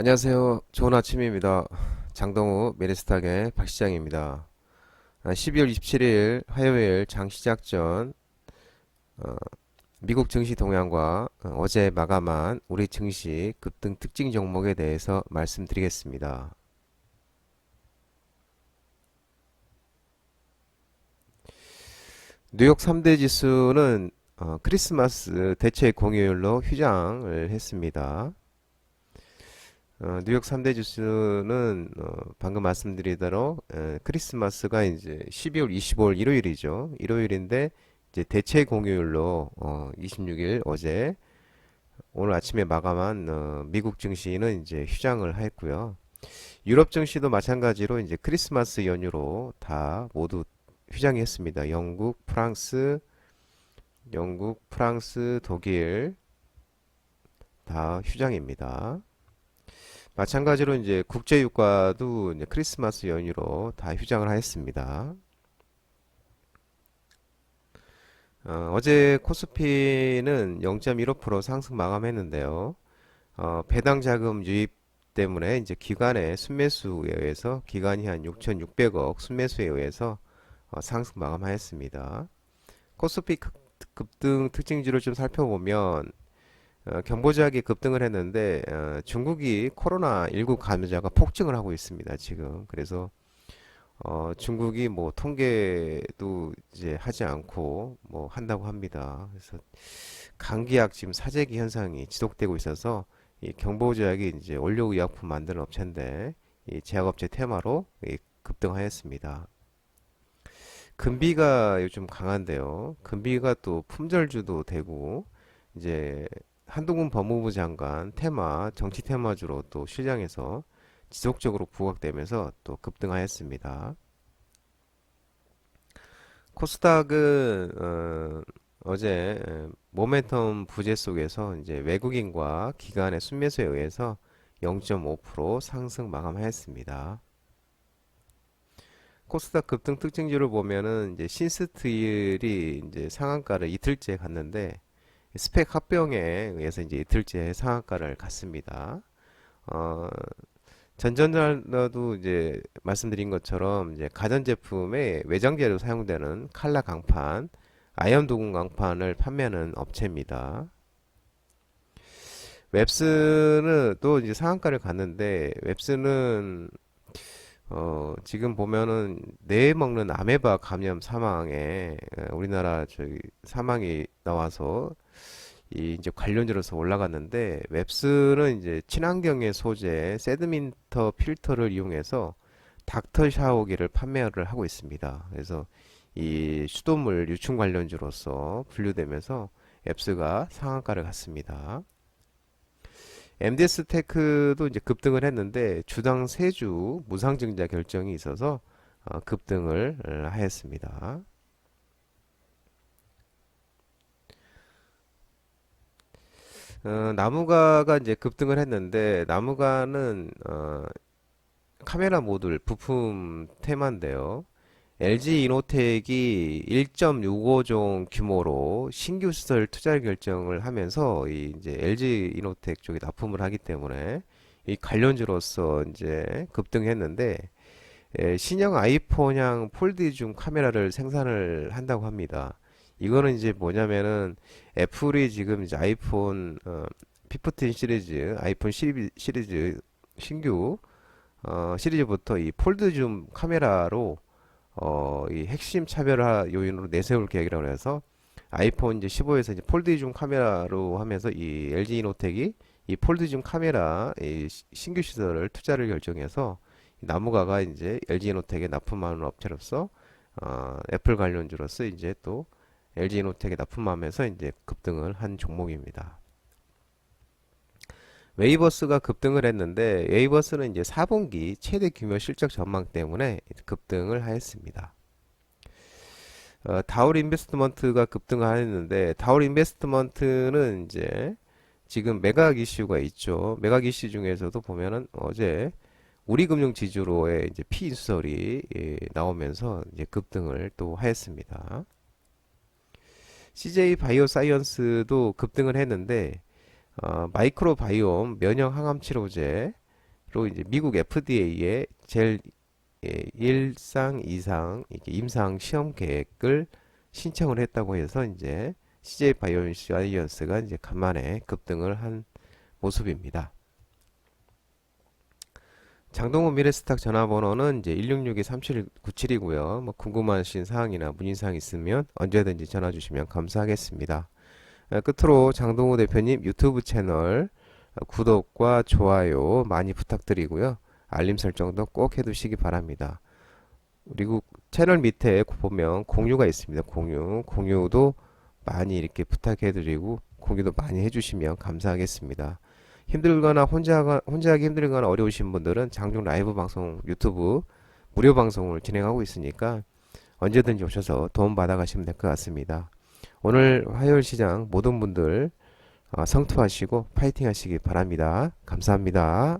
안녕하세요. 좋은 아침입니다. 장동우 메리스탁의 박 시장입니다. 아, 12월 27일 화요일 장 시작 전 어, 미국 증시 동향과 어, 어제 마감한 우리 증시 급등 특징 종목에 대해서 말씀드리겠습니다. 뉴욕 3대 지수는 어, 크리스마스 대체 공휴일로 휴장을 했습니다. 어, 뉴욕 3대 지수는 어, 방금 말씀드린 대로 에, 크리스마스가 이제 12월 25일 일요일이죠. 일요일인데 이제 대체 공휴일로 어, 26일 어제 오늘 아침에 마감한 어, 미국 증시는 이제 휴장을 했고요. 유럽 증시도 마찬가지로 이제 크리스마스 연휴로 다 모두 휴장했습니다. 영국, 프랑스, 영국, 프랑스, 독일 다 휴장입니다. 마찬가지로 이제 국제유가도 이제 크리스마스 연휴로 다 휴장을 하였습니다. 어, 제 코스피는 0.15% 상승 마감했는데요. 어, 배당 자금 유입 때문에 이제 기관의 순매수에 의해서 기관이 한 6,600억 순매수에 의해서 어, 상승 마감하였습니다. 코스피 급- 급등 특징주를 좀 살펴보면 어, 경보지역이 급등을 했는데 어, 중국이 코로나19 감염자가 폭증을 하고 있습니다, 지금. 그래서 어, 중국이 뭐 통계도 이제 하지 않고 뭐 한다고 합니다. 그래서 감기약 지금 사재기 현상이 지속되고 있어서 이 경보제약이 이제 원료의약품 만드는 업체인데 이 제약업체 테마로 이 급등하였습니다. 금비가 요즘 강한데요. 금비가 또 품절주도 되고 이제 한동훈 법무부 장관 테마 정치 테마주로 또 시장에서 지속적으로 부각되면서 또 급등하였습니다. 코스닥은 어, 어제 에, 모멘텀 부재 속에서 이제 외국인과 기관의 순매수에 의해서 0.5% 상승 마감하였습니다. 코스닥 급등 특징주를 보면은 이제 신스트일이 이제 상한가를 이틀째 갔는데 스펙 합병에 의해서 이제 이틀째 상한가를 갔습니다. 어, 전전날도 이제 말씀드린 것처럼 이제 가전제품에 외장재로 사용되는 칼라 강판, 아연 도금 강판을 판매하는 업체입니다. 웹스는 또 이제 상한가를 갔는데 웹스는 어, 지금 보면은 뇌 먹는 아메바 감염 사망에 에, 우리나라 저기 사망이 나와서 이 이제 관련주로서 올라갔는데 웹스는 이제 친환경의 소재 세드민터 필터를 이용해서 닥터 샤워기를 판매를 하고 있습니다. 그래서 이 수돗물 유충 관련주로서 분류되면서 앱스가 상한가를 갔습니다. MDS 테크도 이제 급등을 했는데 주당 세주 무상증자 결정이 있어서 어, 급등을 어, 하였습니다. 어, 나무가가 이제 급등을 했는데 나무가는 어, 카메라 모듈 부품 테마인데요. LG 이노텍이 1.65종 규모로 신규 시설 투자 결정을 하면서 이 이제 LG 이노텍 쪽에 납품을 하기 때문에 이 관련주로서 이제 급등했는데 에, 신형 아이폰형 폴드 중 카메라를 생산을 한다고 합니다. 이거는 이제 뭐냐면은 애플이 지금 이제 아이폰 어, 15 시리즈, 아이폰 12 시리즈 신규 어, 시리즈부터 이 폴드 줌 카메라로 어, 이 핵심 차별화 요인으로 내세울 계획이라고 해서 아이폰 이제 15에서 이제 폴드 줌 카메라로 하면서 이 LG 이노텍이 이 폴드 줌 카메라 이 시- 신규 시설을 투자를 결정해서 이 나무가가 이제 LG 이노텍에 납품하는 업체로서 어, 애플 관련주로서 이제 또 LG 이노텍에 납품하면서 이제 급등을 한 종목입니다. 웨이버스가 급등을 했는데 웨이버스는 이제 4분기 최대 규모 실적 전망 때문에 급등을 하였습니다. 어, 다울 인베스트먼트가 급등을 하였는데 다울 인베스트먼트는 이제 지금 매각 이슈가 있죠. 매각 이슈 중에서도 보면은 어제 우리금융 지주로의 이제 피인수설이 예, 나오면서 이제 급등을 또 하였습니다. CJ 바이오사이언스도 급등을 했는데 어, 마이크로바이옴 면역 항암 치료제 이제 미국 FDA에 제일 예, 1상, 2상 이렇게 임상 시험 계획을 신청을 했다고 해서 이제 CJ 바이오사이언스가 이제 간만에 급등을 한 모습입니다. 장동훈 미래스탁 전화번호는 이제 166-3797이고요. 뭐 궁금하신 사항이나 문의사항 있으면 언제든지 전화 주시면 감사하겠습니다. 어, 끝으로 장동훈 대표님 유튜브 채널 어, 구독과 좋아요 많이 부탁드리고요. 알림 설정도 꼭 해두시기 바랍니다. 그리고 채널 밑에 보면 공유가 있습니다. 공유. 공유도 많이 이렇게 부탁해드리고 공유도 많이 해주시면 감사하겠습니다. 힘들거나 혼자 혼자 하기 힘들거나 어려우신 분들은 장중 라이브 방송 유튜브 무료 방송을 진행하고 있으니까 언제든지 오셔서 도움 받아 가시면 될 것 같습니다. 오늘 화요일 시장 모든 분들 어, 성투하시고 파이팅 하시기 바랍니다. 감사합니다.